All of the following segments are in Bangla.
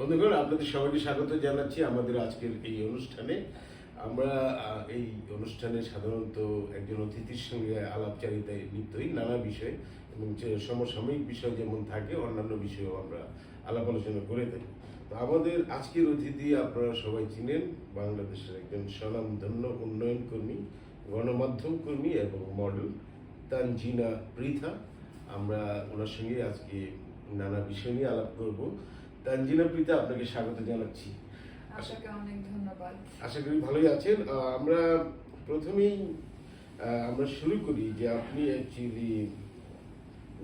বন্ধুগণ, আপনাদের সবাইকে স্বাগত জানাচ্ছি আমাদের আজকের এই অনুষ্ঠানে। আমরা এই অনুষ্ঠানে সাধারণত একজন অতিথির সঙ্গে আলাপচারিতায় লিপ্ত হই নানা বিষয় এবং সমসাময়িক বিষয় যেমন থাকে, অন্যান্য বিষয়েও আমরা আলাপ আলোচনা করে থাকি। তো আমাদের আজকের অতিথি আপনারা সবাই চিনেন, বাংলাদেশের একজন স্বনামধন্য উন্নয়ন কর্মী, গণমাধ্যম কর্মী এবং মডেল, তানজিনা পৃথা। আমরা ওনার সঙ্গে আজকে নানা বিষয় নিয়ে আলাপ করব। তানজিনা পৃথা আপনাকে স্বাগত জানাচ্ছি। আশাকে অনেক ধন্যবাদ। আশা করি ভালোই আছেন। আমরা প্রথমেই আমরা শুরু করি যে আপনি অ্যাকচুয়ালি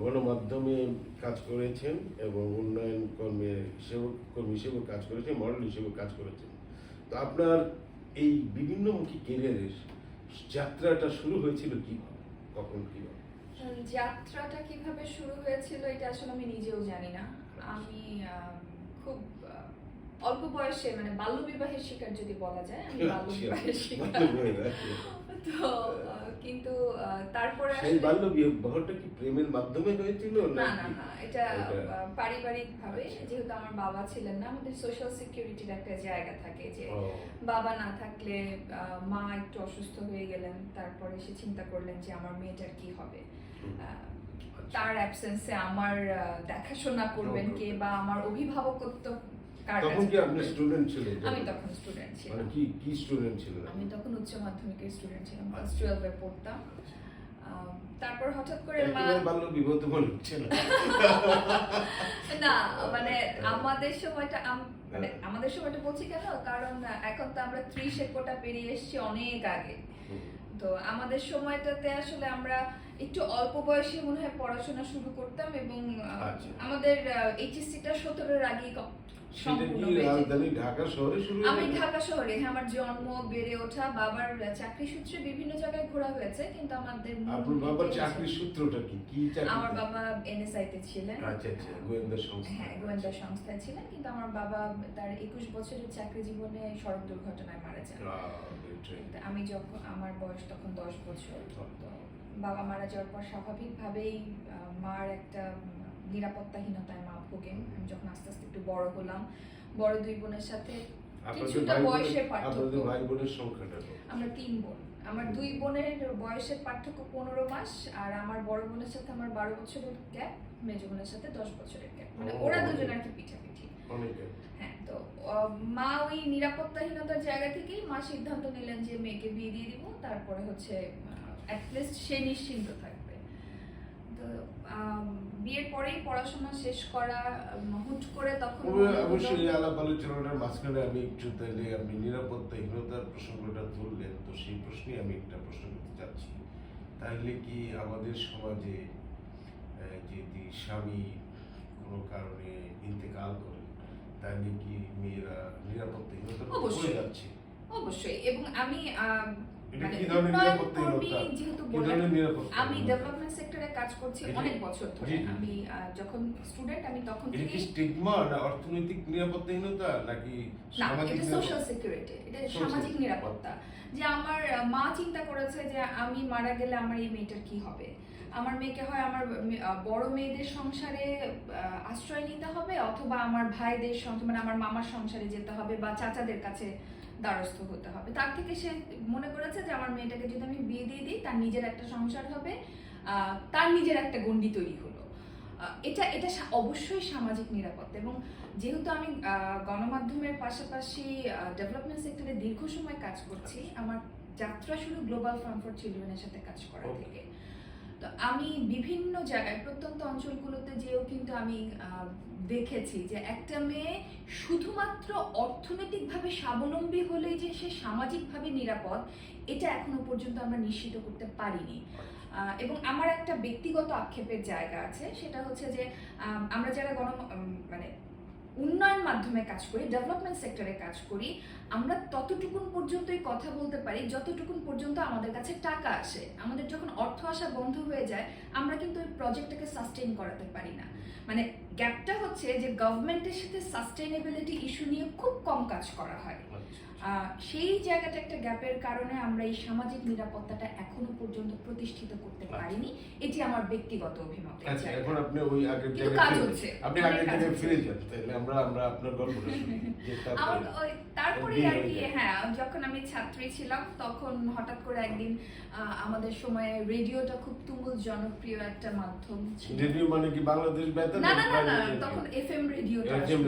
গণমাধ্যমে কাজ করেছেন এবং উন্নয়ন কর্মে সেবক কর্মী হিসেবে কাজ করেছেন মডেল হিসেবে কাজ করেছেন। তো আপনার এই বিভিন্নমুখী কেরিয়ারের যাত্রাটা শুরু হয়েছিল কি কখন কি যাত্রাটা কীভাবে শুরু হয়েছিল এটা আসলে আমি নিজেও জানি না। আমি খুব অল্প বয়সে মানে বাল্য বিবাহের শিকার যদি বলা যায় আমি বাল্য বিবাহের শিকার। তো কিন্তু তারপরে সেই বাল্য বিবাহটা কি প্রেমের মাধ্যমে হয়েছিল না না না এটা পারিবারিক ভাবে আচ্ছা। যেহেতু আমার বাবা ছিলেন না আমাদের সোশ্যাল সিকিউরিটির একটা জায়গা থাকে যে বাবা না থাকলে মা একটু অসুস্থ হয়ে গেলেন তারপরে সে চিন্তা করলেন যে আমার মেয়েটার কি হবে। আচ্ছা। তার অ্যাবসেন্সে আমার দেখাশোনা করবেন কে বা আমার অভিভাবকত্ব তখন কি আপনি স্টুডেন্ট ছিলেন আমি তখন স্টুডেন্ট মানে ছিলাম কি কি স্টুডেন্ট ছিলেন? আমি তখন উচ্চ মাধ্যমিকের স্টুডেন্ট ছিলাম ক্লাস আচ্ছা। টুয়েলভে পড়তাম। তারপর হঠাৎ করে মা বাল্য বিবাহ তো মনে হচ্ছে না না মানে আমাদের সময়টা মানে আমাদের সময়টা বলছি কেন? কারণ এখন তো আমরা ত্রিশে কোটা পেরিয়ে এসেছি অনেক আগে। তো আমাদের সময়টাতে আসলে আমরা একটু অল্প বয়সে মনে হয় পড়াশোনা শুরু করতাম এবং আচ্ছা। আমাদের এইচএসসিটা সতেরোর আগেই ঢাকা শহরে শুরু আমি ঢাকা শহরে হ্যাঁ আমার জন্ম বেড়ে ওঠা বাবার চাকরি সূত্রে বিভিন্ন জায়গায় ঘোরা হয়েছে কিন্তু আমাদের আপনার বাবার ভিটে চাকরির সূত্রটা কি? কি চাকরি আমার বাবা এনএসআই তে ছিলেন। আচ্ছা আচ্ছা গোয়েন্দা সংস্থা। হ্যাঁ গোয়েন্দা সংস্থায় ছিলেন কিন্তু আমার বাবা তার একুশ বছরের চাকরি জীবনে সড়ক দুর্ঘটনায় মারা যান। আমি যখন আমার বয়স তখন দশ বছর। তো বাবা মারা যাওয়ার পর স্বাভাবিকভাবেই মার একটা নিরাপত্তাহীনতায় মা ভোগেন। আমি যখন আস্তে আস্তে একটু বড় হলাম বড় দুই বোনের সাথে কিছুটা বয়সের পার্থক্য। আমরা তিন বোন। আমার দুই বোনের বয়সের পার্থক্য পনেরো মাস আর আমার বড় বোনের সাথে আমার বারো বছরের গ্যাপ মেজ বোনের সাথে দশ বছরের গ্যাপ মানে ওরা দুজন আর কি পিঠাপিঠি। হ্যাঁ তো মা ওই নিরাপত্তাহীনতার জায়গা থেকেই মা সিদ্ধান্ত নিলেন যে মেয়েকে বিয়ে দিয়ে দিব তারপরে হচ্ছে অ্যাটলিস্ট সে নিশ্চিন্ত থাকবে। তো বিয়ের পরেই পড়াশোনা শেষ করা হুট করে তখন অবশ্যই আলাপ আলোচনাটার মাঝখানে আমি একটু তাহলে আপনি নিরাপত্তাহীনতার প্রসঙ্গটা তুললেন তো সেই প্রশ্নে আমি একটা প্রশ্ন করতে চাচ্ছি। তাহলে কি আমাদের সমাজে যদি স্বামী কোনো কারণে ইন্তেকাল করে তাহলে কি মেয়েরা নিরাপত্তাহীনতার। যাচ্ছে? অবশ্যই। এবং আমি আম, মানে আমি ডেভেলপমেন্ট সেক্টরে কাজ করছি। অনেক বছর ধরে। আমি যখন স্টুডেন্ট আমি তখন কি থেকে স্টিগমা না অর্থনৈতিক নিরাপত্তাহীনতা নাকি সামাজিক সোশ্যাল সিকিউরিটি এটা সামাজিক নিরাপত্তা। যে আমার মা চিন্তা করেছে যে আমি মারা গেলে আমার এই মেয়েটার কি হবে? আমার মেয়েকে হয় আমার বড় মেয়েদের সংসারে আশ্রয় নিতে হবে অথবা আমার ভাইদের সংসার মানে আমার মামার সংসারে যেতে হবে বা চাচাদের কাছে দ্বারস্থ হতে হবে। তার থেকে সে মনে করেছে যে আমার মেয়েটাকে যদি আমি বিয়ে দিয়ে দিই তার নিজের একটা সংসার হবে তার নিজের একটা গণ্ডি তৈরি হলো। এটা এটা অবশ্যই সামাজিক নিরাপত্তা এবং যেহেতু আমি গণমাধ্যমের পাশাপাশি ডেভেলপমেন্ট সেক্টরে দীর্ঘ সময় কাজ করছি আমার যাত্রা শুরু গ্লোবাল ফার্ম ফর চিলড্রেনের সাথে কাজ করা থেকে। তো আমি বিভিন্ন জায়গায়, প্রত্যন্ত অঞ্চলগুলোতে যেও কিন্তু আমি দেখেছি যে একটা মেয়ে শুধুমাত্র অর্থনৈতিকভাবে স্বাবলম্বী হলেই যে সে সামাজিকভাবে নিরাপদ, এটা এখনও পর্যন্ত আমরা নিশ্চিত করতে পারিনি। এবং আমার একটা ব্যক্তিগত আক্ষেপের জায়গা আছে, সেটা হচ্ছে যে আমরা যারা গণ মানে মাধ্যমে কাজ করি ডেভেলপমেন্ট সেক্টরে কাজ করি, আমরা ততটুকুন পর্যন্তই কথা বলতে পারি, যতটুকুন পর্যন্ত আমাদের কাছে টাকা আসে। আমাদের যখন অর্থ আসা বন্ধ হয়ে যায়, আমরা কিন্তু ওই প্রজেক্টটাকে সাস্টেইন করাতে পারি না। মানে গ্যাপটা হচ্ছে যে গভর্নমেন্টের সাথে সাস্টেইনেবিলিটি ইস্যু নিয়ে খুব কম কাজ করা হয়। সেই জায়গাটা একটা গ্যাপের কারণে আমরা এই সামাজিক নিরাপত্তাটা এখনও পর্যন্ত প্রতিষ্ঠিত করতে পারিনি। এটি আমার ব্যক্তিগত অভিমত আচ্ছা এখন আপনি ওই আগের জায়গায় আপনি আগের জায়গায় ফিরে যান তাহলে আমরা আমরা আপনার গল্পটা শুনি তারপরে আর কি হ্যাঁ যখন আমি ছাত্রী ছিলাম তখন হঠাৎ করে একদিন আমাদের সময়ে রেডিওটা খুব তুমুল জনপ্রিয় একটা মাধ্যম ছিল। রেডিও মানে কি বাংলাদেশ বেতার না না না? তখন এফএম রেডিওটা এফএম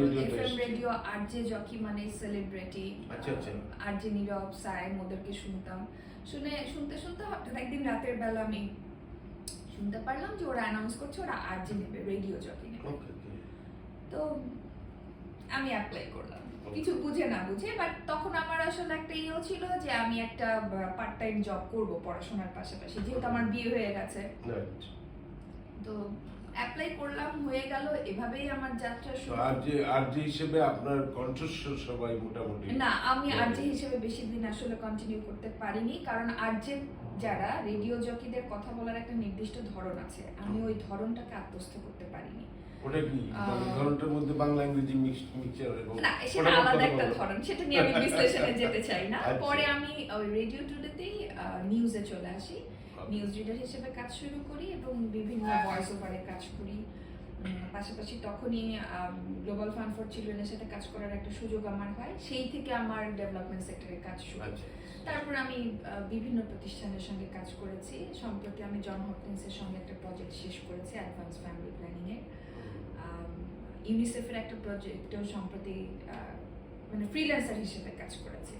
রেডিও আর যে জকি মানে সেলিব্রিটি আচ্ছা, আচ্ছা। আর যে নীরব সাইম ওদেরকে শুনতাম। শুনে শুনতে শুনতে হঠাৎ একদিন রাতের বেলা আমি শুনতে পারলাম যে ওরা অ্যানাউন্স করছে ওরা আর নেবে রেডিও জকি নেবে. তো আমি অ্যাপ্লাই করলাম। কিছু বুঝে না বুঝে বাট তখন আমার আসলে একটা ইয়েও ছিল যে আমি একটা পার্ট টাইম জব করব পড়াশোনার পাশাপাশি যেহেতু আমার বিয়ে হয়ে গেছে। তো অ্যাপ্লাই করলাম হয়ে গেল এভাবেই আমার যাত্রা শুরু। আর যে আর যে হিসেবে আপনার কণ্ঠস্বর সবাই মোটামুটি না আমি হ্যাঁ। আরজে হিসেবে বেশি দিন আসলে কন্টিনিউ করতে পারিনি কারণ আরজে যারা রেডিও জকিদের কথা বলার একটা নির্দিষ্ট ধরন আছে আমি ওই ধরনটাকে আত্মস্থ করতে পারিনি। ওটা কি? ধরনটার মধ্যে বাংলা ইংরেজি মিক্স মিক্সচার না সেটা আলাদা একটা ধরন সেটা নিয়ে আমি বিশ্লেষণে যেতে চাই না। পরে আমি ওই রেডিও টুডেতেই নিউজে চলে আসি। নিউজ রিডার হিসেবে কাজ শুরু করি এবং বিভিন্ন ভয়েস ওভারে কাজ করি। পাশাপাশি তখনই গ্লোবাল ফান্ড ফর চিলড্রেনের সাথে কাজ করার একটা সুযোগ আমার হয়। সেই থেকে আমার ডেভেলপমেন্ট সেক্টরে কাজ শুরু। আচ্ছা তারপর আমি বিভিন্ন প্রতিষ্ঠানের সঙ্গে কাজ করেছি। সম্প্রতি আমি জন হপকিন্সের সঙ্গে একটা প্রজেক্ট শেষ করেছি অ্যাডভান্স ফ্যামিলি প্ল্যানিং এর। ইউনিসেফের একটা প্রজেক্টেও সম্প্রতি মানে ফ্রিল্যান্সার হিসেবে কাজ করেছি।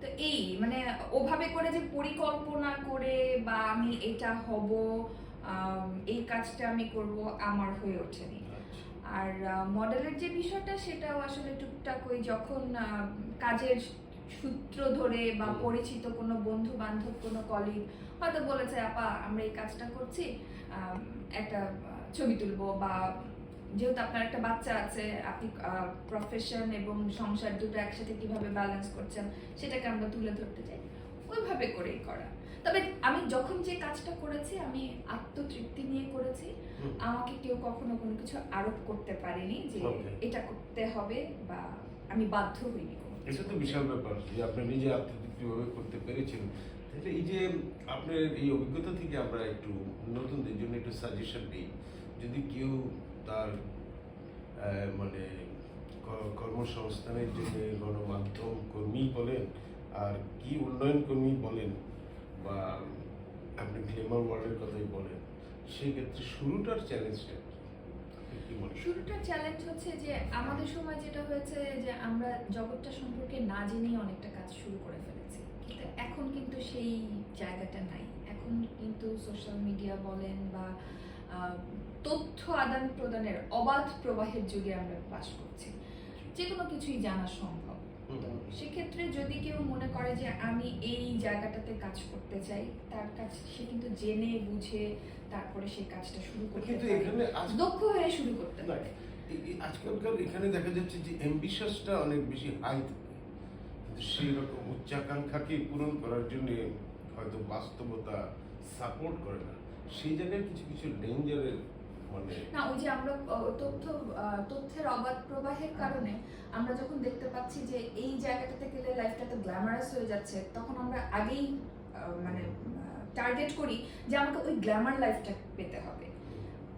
তো এই মানে ওভাবে করে যে পরিকল্পনা করে বা আমি এটা হব এই কাজটা আমি করব আমার হয়ে ওঠেনি আচ্ছা। আর মডেলের যে বিষয়টা সেটাও আসলে টুকটাক ওই যখন কাজের সূত্র ধরে বা পরিচিত কোনো বন্ধু বান্ধব কোনো কলিগ হয়তো বলেছে আপা আমরা এই কাজটা করছি একটা ছবি তুলবো বা যেহেতু আপনার একটা বাচ্চা আছে আপনি প্রফেশন এবং সংসার দুটো একসাথে কীভাবে ব্যালেন্স করছেন সেটাকে আমরা তুলে ধরতে চাই। ওইভাবে করেই করা। তবে আমি যখন যে কাজটা করেছি আমি আত্মতৃপ্তি নিয়ে করেছি। আমাকে কেউ কখনো কোনো কিছু আরোপ করতে পারেনি যে এটা করতে হবে বা আমি বাধ্য হইনি এটা তো বিশাল ব্যাপার যে আপনি নিজে আত্মতৃপ্তিভাবে করতে পেরেছেন। তাহলে এই যে আপনার এই অভিজ্ঞতা থেকে আমরা একটু নতুনদের জন্য একটু সাজেশন দিই। যদি কেউ তার মানে কর্মসংস্থানের জন্য গণমাধ্যম কর্মী বলেন আর কি উন্নয়ন কর্মী বলেন বা আপনি গ্লেমার ওয়ার্ল্ডের কথাই বলেন, সেক্ষেত্রে শুরুটার চ্যালেঞ্জটা শুরুটা চ্যালেঞ্জ হচ্ছে যে আমাদের সময় যেটা হয়েছে যে আমরা জগৎটা সম্পর্কে না জেনেই অনেকটা কাজ শুরু করে ফেলেছি। কিন্তু এখন কিন্তু সেই জায়গাটা নাই। এখন কিন্তু সোশ্যাল মিডিয়া বলেন বা তথ্য আদান প্রদানের অবাধ প্রবাহের যুগে আমরা বাস করছি। যে কোনো কিছুই জানা সম্ভব। তো। সেক্ষেত্রে যদি কেউ মনে করে যে আমি এই জায়গাটাতে কাজ করতে চাই তার কাজ সে কিন্তু জেনে বুঝে তারপরে সেই কাজটা শুরু করতে কিন্তু পারে। দক্ষ হয়ে শুরু করতে পারে। আজকালকার এখানে দেখা যাচ্ছে যে অ্যাম্বিশাসটা অনেক বেশি হাই থাকে সেই রকম উচ্চাকাঙ্ক্ষাকে পূরণ করার জন্য হয়তো বাস্তবতা সাপোর্ট করে না। সেই জায়গায় কিছু কিছু ডেঞ্জারের মানে না ওই যে আমরা তথ্য তথ্যের অবাধ প্রবাহের কারণে আমরা যখন দেখতে পাচ্ছি যে এই জায়গাটাতে গেলে লাইফটা তো গ্ল্যামারাস হয়ে যাচ্ছে তখন আমরা আগেই মানে টার্গেট করি যে আমাকে ওই গ্ল্যামার লাইফটা পেতে হবে।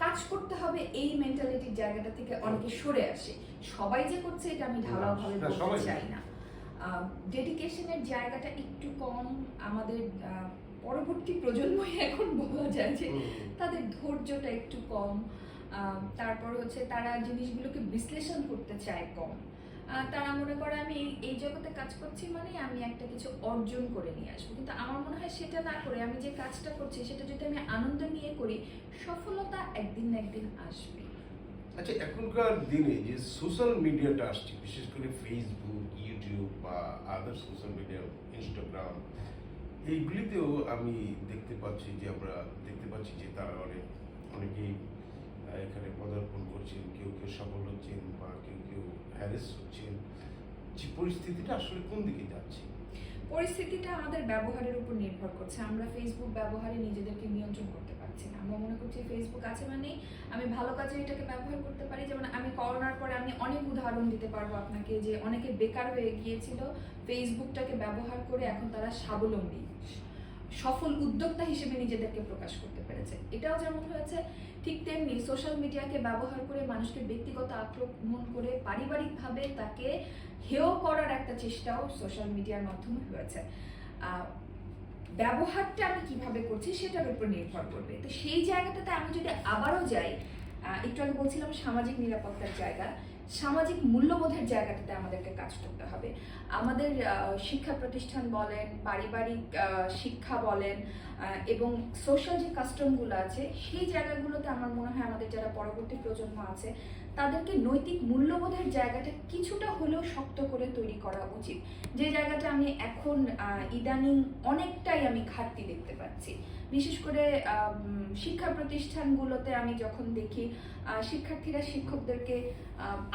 কাজ করতে হবে এই মেন্টালিটির জায়গাটা থেকে অনেকে সরে আসে। সবাই যে করছে এটা আমি ঢালাও ভাবে না, সবাই বলতে চাই না। ডেডিকেশনের জায়গাটা একটু কম আমাদের পরবর্তী প্রজন্মই এখন বলা যায় যে তাদের ধৈর্যটা একটু কম। তারপর হচ্ছে তারা জিনিসগুলোকে বিশ্লেষণ করতে চায় কম। তারা মনে করে আমি এই- জগতে কাজ করছি মানে আমি একটা কিছু অর্জন করে নিয়ে আসব। কিন্তু আমার মনে হয় সেটা না করে আমি যে কাজটা করছি সেটা যদি আমি আনন্দ নিয়ে করি সফলতা একদিন না একদিন আসবে আচ্ছা এখনকার দিনে যে সোশ্যাল মিডিয়াটা আসছে বিশেষ করে ফেসবুক ইউটিউব বা আদার সোশ্যাল মিডিয়া ইনস্টাগ্রাম এইগুলিতেও আমি দেখতে পাচ্ছি যে আমরা দেখতে পাচ্ছি যে তারা অনেক, অনেকেই এখানে পদার্পণ করছেন, কেউ কেউ সফল হচ্ছেন বা কেউ কেউ হ্যারেস হচ্ছেন। যে পরিস্থিতিটা আসলে কোন দিকে যাচ্ছে? পরিস্থিতিটা আমাদের ব্যবহারের উপর নির্ভর করছে। আমরা ফেসবুক ব্যবহারে নিজেদেরকে নিয়ন্ত্রণ করতে পারছি পাচ্ছি না। আমরা মনে করছি ফেসবুক আছে মানে আমি ভালো কাজে এটাকে ব্যবহার করতে পারি। যেমন আমি করোনার পরে আমি অনেক উদাহরণ দিতে পারব আপনাকে যে অনেকে বেকার হয়ে গিয়েছিল ফেসবুকটাকে ব্যবহার করে এখন তারা স্বাবলম্বী। সফল উদ্যোক্তা হিসেবে নিজেদেরকে প্রকাশ করতে পেরেছে। এটাও যেমন হয়েছে, ঠিক তেমনি সোশ্যাল মিডিয়াকে ব্যবহার করে মানুষকে ব্যক্তিগত আক্রমণ করে পারিবারিকভাবে তাকে হেয় করার একটা চেষ্টাও সোশ্যাল মিডিয়ার মাধ্যমে হয়েছে। ব্যবহারটা আমি কীভাবে করছি সেটার উপর নির্ভর করবে। তো সেই জায়গাটাতে আমি যদি আবারও যাই একটু আগে বলছিলাম সামাজিক নিরাপত্তার জায়গা। সামাজিক মূল্যবোধের জায়গাটাতে আমাদেরকে কাজ করতে হবে। আমাদের শিক্ষা প্রতিষ্ঠান বলেন, পারিবারিক শিক্ষা বলেন এবং সোশ্যাল যে কাস্টমগুলো আছে, সেই জায়গাগুলোতে আমার মনে হয় আমাদের যারা পরবর্তী প্রজন্ম আছে, তাদেরকে নৈতিক মূল্যবোধের জায়গাটা কিছুটা হলেও শক্ত করে তৈরি করা উচিত। যে জায়গাটা আমি এখন ইদানিং অনেকটাই আমি ঘাটতি দেখতে পাচ্ছি। বিশেষ করে শিক্ষা প্রতিষ্ঠানগুলোতে আমি যখন দেখি শিক্ষার্থীরা, শিক্ষকদেরকে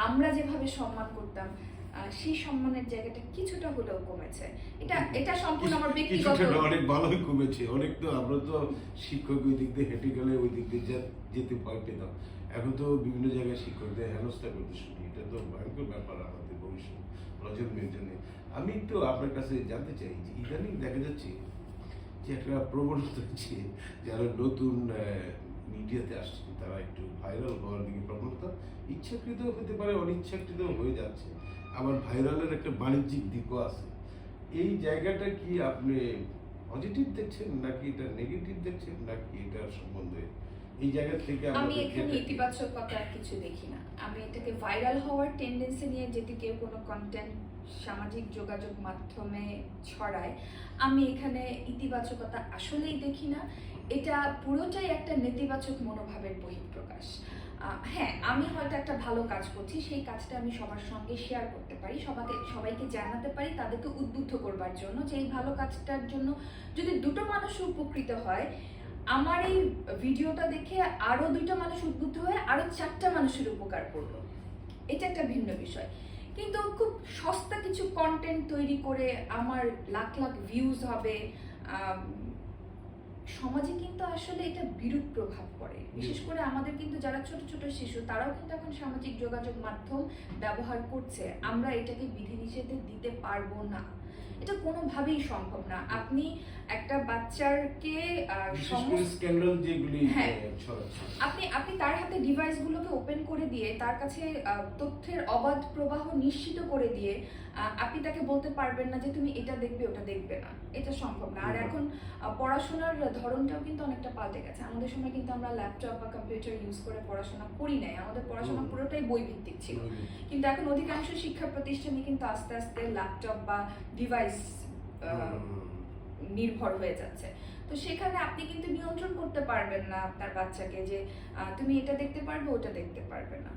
আমরা যেভাবে সম্মান করতাম সেই সম্মানের জায়গাটা কিছুটা হলেও কমেছে। এটা এটা সম্পূর্ণ আমার ব্যক্তিগত অনেক ভালোই কমেছে। অনেক তো আমরা তো শিক্ষক ওই দিক দিয়ে হেঁটে গেলে ওই দিক দিয়ে যেতে ভয় পেতাম। এখন তো বিভিন্ন জায়গায় শিক্ষকদের হেনস্থা করতে শুনি। এটা তো ভয়ঙ্কর ব্যাপার আমাদের ভবিষ্যৎ প্রজন্মের জন্য। আমি একটু আপনার কাছে জানতে চাই যে ইদানিং দেখা যাচ্ছে যে একটা প্রবণতা হচ্ছে যারা নতুন মিডিয়াতে আসছে তারা একটু ভাইরাল হওয়ার দিকে প্রবণতা ইচ্ছাকৃত হতে পারে অনিচ্ছাকৃত হয়ে যাচ্ছে। আবার ভাইরালের একটা বাণিজ্যিক দিকও আছে। এই জায়গাটা কি আপনি পজিটিভ দেখছেন নাকি এটা নেগেটিভ দেখছেন নাকি এটার সম্বন্ধে? এই জায়গা থেকে আমি এখানে যেটা- ইতিবাচকতা আর কিছু দেখি না। আমি এটাকে ভাইরাল হওয়ার টেন্ডেন্সি নিয়ে যদি কেউ কোনো কন্টেন্ট সামাজিক যোগাযোগ মাধ্যমে ছড়ায় আমি এখানে ইতিবাচকতা আসলেই দেখি না। এটা পুরোটাই একটা নেতিবাচক মনোভাবের বহিঃপ্রকাশ। হ্যাঁ আমি হয়তো একটা ভালো কাজ করছি, সেই কাজটা আমি সবার সঙ্গে শেয়ার করতে পারি সবাইকে সবাইকে জানাতে পারি, তাদেরকে উদ্বুদ্ধ করবার জন্য যে এই ভালো কাজটার জন্য যদি দুটো মানুষ উপকৃত হয়, আমার এই ভিডিওটা দেখে আরও দুটো মানুষ উদ্বুদ্ধ হয়ে আরও চারটা মানুষের উপকার করল। এটা একটা ভিন্ন বিষয়। কিন্তু খুব সস্তা কিছু কন্টেন্ট তৈরি করে আমার লাখ লাখ ভিউজ হবে সমাজে কিন্তু আসলে এটা বিরূপ প্রভাব পড়ে। বিশেষ করে আমাদের কিন্তু যারা ছোট ছোট শিশু তারাও কিন্তু এখন সামাজিক যোগাযোগ মাধ্যম ব্যবহার করছে। আমরা এটাকে বিধিনিষেধে দিতে পারব না। এটা কোনোভাবেই সম্ভব না। আপনি একটা বাচ্চারকে স্ক্যান্ডাল যেগুলি আপনি আপনি তার হাতে ডিভাইসগুলোকে ওপেন করে দিয়ে তার কাছে তথ্যের অবাধ প্রবাহ নিশ্চিত করে দিয়ে আপনি তাকে বলতে পারবেন না যে তুমি এটা দেখবে ওটা দেখবে না। এটা সম্ভব না। আর এখন পড়াশোনার ধরনটাও কিন্তু অনেকটা পাল্টে গেছে। আমাদের সময় কিন্তু আমরা ল্যাপটপ বা কম্পিউটার ইউজ করে পড়াশোনা করি নাই। আমাদের পড়াশোনা পুরোটাই বই ভিত্তিক ছিল কিন্তু এখন অধিকাংশ শিক্ষা প্রতিষ্ঠানে কিন্তু আস্তে আস্তে ল্যাপটপ বা ডিভাইস নির্ভর হয়ে যাচ্ছে। তো সেখানে আপনি কিন্তু নিয়ন্ত্রণ করতে পারবেন না আপনার বাচ্চাকে যে তুমি এটা দেখতে পারবে ওটা দেখতে পারবে না।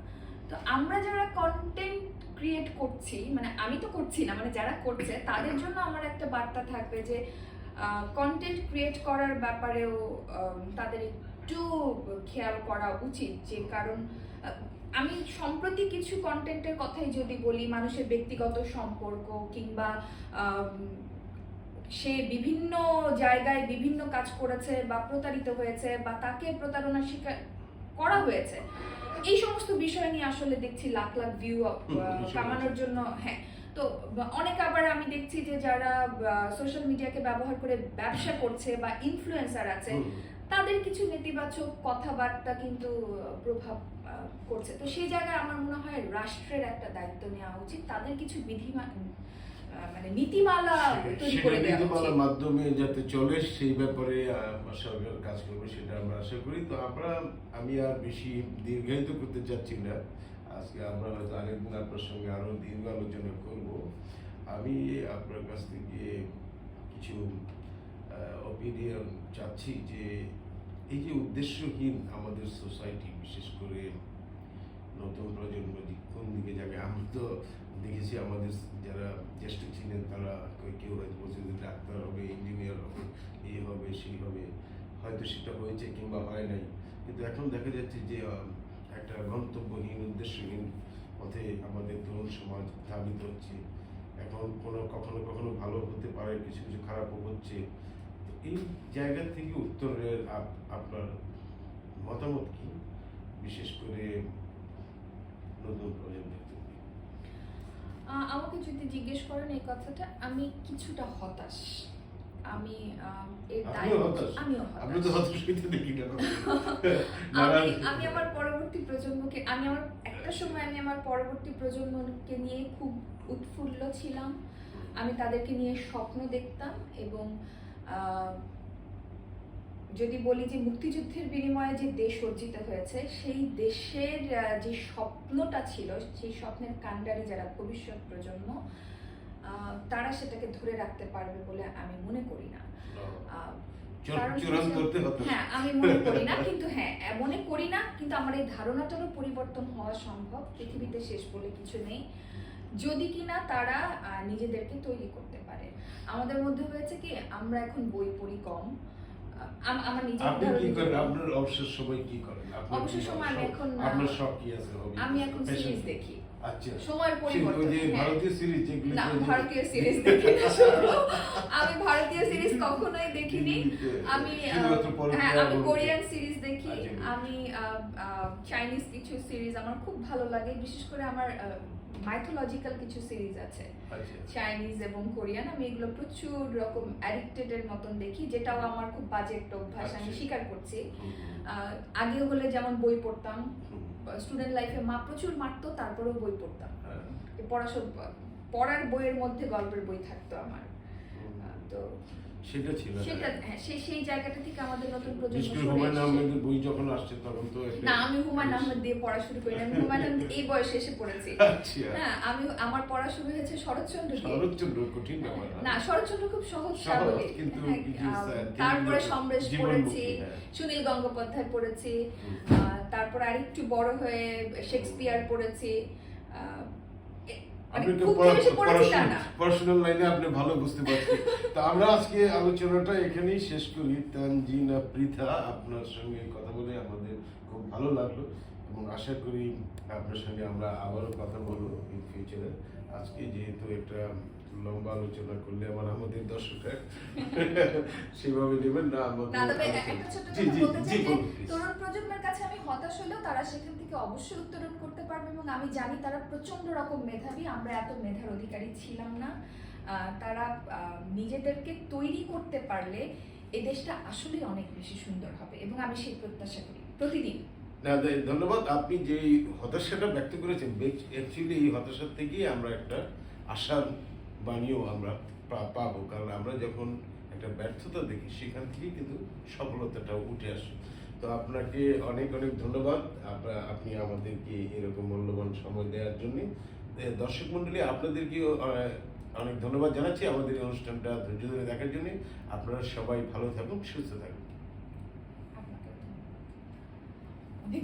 তো আমরা যারা কন্টেন্ট ক্রিয়েট করছি মানে আমি তো করছি না মানে যারা করছে, তাদের জন্য আমার একটা বার্তা থাকবে যে কন্টেন্ট ক্রিয়েট করার ব্যাপারেও তাদের একটু খেয়াল করা উচিত। যে কারণ আমি সম্প্রতি কিছু কন্টেন্টের কথাই যদি বলি, মানুষের ব্যক্তিগত সম্পর্ক কিংবা সে বিভিন্ন জায়গায় বিভিন্ন কাজ করেছে বা প্রতারিত হয়েছে বা তাকে প্রতারণার শিকার, করা হয়েছে বিষয় নিয়ে আসলে দেখছি লাখ লাখ ভিউ কামানোর জন্য হ্যাঁ। তো অনেক আবার আমি দেখছি যে যারা সোশ্যাল মিডিয়াকে ব্যবহার করে ব্যবসা করছে বা ইনফ্লুয়েন্সার আছে তাদের কিছু নেতিবাচক কথাবার্তা কিন্তু প্রভাব করছে। তো সেই জায়গায় আমার মনে হয় রাষ্ট্রের একটা দায়িত্ব নেওয়া উচিত। তাদের কিছু বিধিমা আহ, মানে নীতিমালা তৈরি করে দেওয়া নীতিমালার মাধ্যমে যাতে চলে সেই ব্যাপারে সরকার কাজ করবে সেটা আমরা আশা করি। তো আমরা আমি আর বেশি দীর্ঘায়িত করতে চাচ্ছি না। আজকে আমরা হয়তো আরেকদিন আপনার সঙ্গে আরও দীর্ঘ আলোচনা করব। আমি আপনার কাছ থেকে কিছু অপিনিয়ন চাচ্ছি যে এই যে উদ্দেশ্যহীন আমাদের সোসাইটি বিশেষ করে নতুন প্রজন্ম কোন দিকে যাবে? আমি তো দেখেছি আমাদের যারা জ্যেষ্ঠ ছিলেন, তারা কেউ- হয়তো বলছে যে ডাক্তার হবে ইঞ্জিনিয়ার হবে এই হবে সেই হবে। হয়তো সেটা হয়েছে কিংবা হয় নাই। কিন্তু এখন দেখা যাচ্ছে যে একটা গন্তব্যহীন উদ্দেশ্যহীন পথে আমাদের তরুণ সমাজ ধাবিত হচ্ছে। এখন কোনো কখনো কখনো ভালো হতে পারে, কিছু কিছু খারাপও হচ্ছে। তো এই জায়গা থেকে উত্তরের আপ- আপনার মতামত কি? বিশেষ করে নতুন আমাকে যদি জিজ্ঞেস করেন এই কথাটা আমি কিছুটা হতাশ। আমি এর আমি আমি আমার পরবর্তী প্রজন্মকে আমি আমার একটা সময় আমি আমার পরবর্তী প্রজন্মকে নিয়ে খুব উৎফুল্ল ছিলাম। আমি তাদেরকে নিয়ে স্বপ্ন দেখতাম এবং যদি বলি যে মুক্তিযুদ্ধের বিনিময়ে যে দেশ অর্জিত হয়েছে সেই দেশের যে স্বপ্নটা ছিল সেই স্বপ্নের কাণ্ডারি যারা ভবিষ্যৎ প্রজন্ম তারা সেটাকে ধরে রাখতে পারবে বলে আমি মনে করি না। হ্যাঁ আমি মনে করি না কিন্তু হ্যাঁ মনে করি না কিন্তু আমার এই ধারণাটারও পরিবর্তন হওয়া সম্ভব পৃথিবীতে শেষ বলে কিছু নেই। যদি কিনা তারা নিজেদেরকে তৈরি করতে পারে। আমাদের মধ্যে হয়েছে কি আমরা এখন বই পড়ি কম আমার নিজের আপনি কি করেন? আপনার অবসর সময় কি করেন? অবসর সময় আমি এখন, আপনার শখ কি আছে hobby? আমি এখন সিরিজ দেখি। আচ্ছা। সময়ের পরিবর্তন যে। ভারতীয় সিরিজ যেগুলো না ভারতীয় সিরিজ দেখি না আমি ভারতীয় সিরিজ কখনোই দেখিনি। আমি হ্যাঁ আমি কোরিয়ান সিরিজ দেখি। আচ্ছা। আমি চাইনিজ কিছু সিরিজ আমার খুব ভালো লাগে। বিশেষ করে আমার মাইথোলজিক্যাল কিছু সিরিজ আছে। চাইনিজ এবং কোরিয়ান আমি এগুলো প্রচুর রকম অ্যাডিক্টেড এর মতন দেখি যেটাও আমার খুব বাজে একটা অভ্যাস আমি আচ্ছা। স্বীকার করছি। আগে হলে যেমন বই পড়তাম স্টুডেন্ট লাইফে মা প্রচুর মারতো তারপরেও বই পড়তাম। পড়াশো পড়াশোনা পড়ার বইয়ের মধ্যে গল্পের বই থাকতো আমার। তো সেটা ছিল সেটা হ্যাঁ সেই সেই জায়গাটা থেকে আমাদের নতুন প্রজন্ম বিশেষ করে সরে হুমায়ুন আহমেদের বই যখন আসছে তখন তো না আমি হুমায়ুন আহমেদ দিয়ে পড়া শুরু করি না আমি হুমায়ুন আহমেদ এই বয়সে এসে পড়েছি। আচ্ছা। হ্যাঁ আমি আমার পড়া শুরু হয়েছে শরৎচন্দ্র শরৎচন্দ্র কঠিন ব্যাপার না শরৎচন্দ্র খুব সহজ কিন্তু হ্যাঁ, তারপরে সমরেশ পড়েছি হ্যাঁ। সুনীল গঙ্গোপাধ্যায় পড়েছি তারপর আরেকটু বড় হয়ে শেক্সপিয়ার পড়েছি আপনি তো পার্সোনাল লাইনে আপনি ভালো বুঝতে পারছেন। তো আমরা আজকে আলোচনাটা এখানেই শেষ করি। তানজিনা পৃথা আপনার সঙ্গে কথা বলে আমাদের খুব ভালো লাগল। এবং আশা করি আপনার সঙ্গে আমরা আবারও কথা বলব ইন ফিউচারে আজকে যেহেতু একটা লম্বা আলোচনা করলে আমার আমাদের দর্শকরা সেভাবে নেবেন না জি জি জি। তরুণ প্রজন্মের কাছে আমি হতাশ হলেও তারা সেখান থেকে অবশ্যই উত্তরণ করতে পারবে এবং আমি জানি তারা প্রচণ্ড রকম মেধাবী আমরা এত মেধার অধিকারী ছিলাম না। তারা নিজেদেরকে তৈরি করতে পারলে এই দেশটা আসলেই অনেক বেশি সুন্দর হবে এবং আমি সেই প্রত্যাশা করি প্রতিদিন। না ধন্যবাদ। আপনি যে হতাশাটা ব্যক্ত করেছেন অ্যাকচুয়ালি এই হতাশার থেকেই আমরা একটা আশার বাণীও আমরা পাবো। কারণ আমরা যখন একটা ব্যর্থতা দেখি, সেখান থেকে কিন্তু সফলতাটা উঠে আসে। তো আপনাকে অনেক অনেক ধন্যবাদ। আপনা- আমাদেরকে এরকম মূল্যবান সময় দেওয়ার জন্য। দর্শক মন্ডলী আপনাদেরকেও অনেক ধন্যবাদ জানাচ্ছি আমাদের অনুষ্ঠানটা ধৈর্য ধরে দেখার জন্য। আপনারা সবাই ভালো থাকুন, সুস্থ থাকুন।